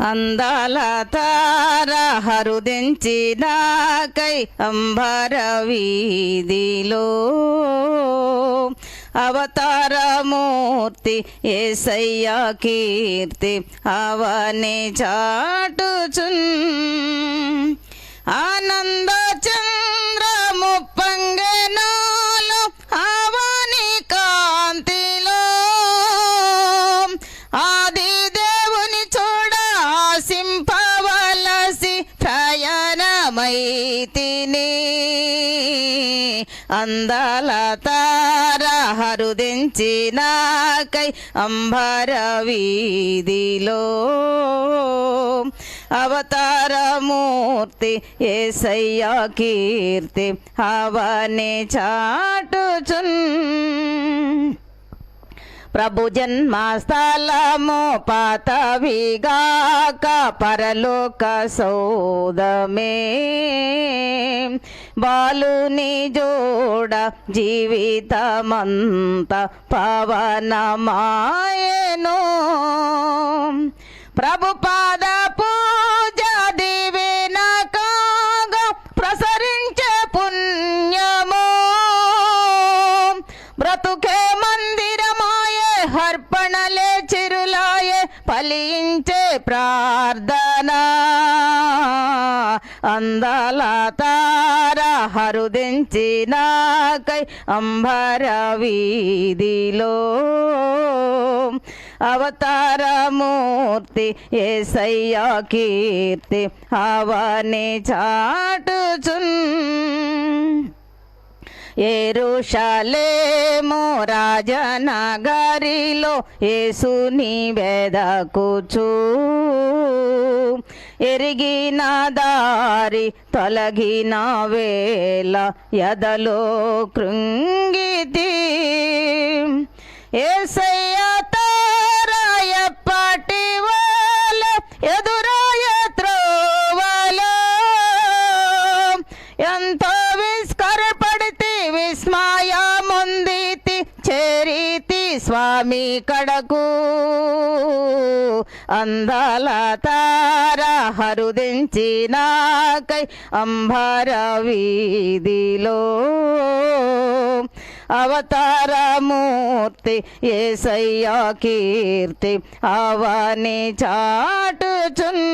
అందాల తార హరుదించినాకై అంబర వీధిలో. అవతారమూర్తి ఏసయ్య కీర్తి అవని చాటుచున్. ఆనంద మైతిని అందాల తార హరుదించినాకై అంబర వీధిలో అవతారమూర్తి ఏసయ్య కీర్తి అవని చాటుచున్ ప్రభు జన్మస్థలము పాతవిగాక పరలోక సౌదమే. బాలుని జోడ జీవితమంత పవనమాయను. ప్రభు పాద పూజ దివిన కాగా ప్రసరించే పుణ్యము. బ్రతుకే మంది హర్పణలే చిరులాయే ఫలించే ప్రార్థన. అందల తార హరుదించినాకై అంబర వీధిలో. అవతారమూర్తి ఏసయ్య కీర్తి అవని చాటుచున్. ఎరుషలేము రాజనగరిలో ఏసుని వెదకుచు. ఎరిగిన దారి తొలగిన వేళ ఎదలో కృంగితి. ఏసై మీ కడకు. అందాల తార హరుదించినాకై అంబర వీధిలో. అవతారమూర్తి ఏసయ్య కీర్తి అవని చాటుచున్.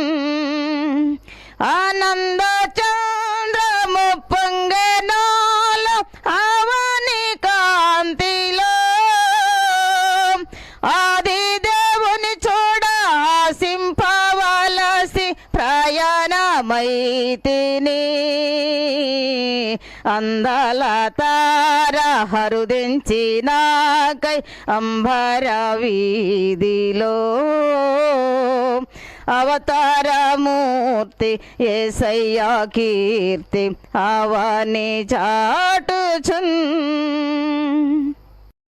ఆనంద చంద్రము ప్రయాణమైతిని అందల తార హరుదించినాకై అంబర వీధిలో అవతారమూర్తి ఏసయ్య కీర్తి అవని చాటుచున్.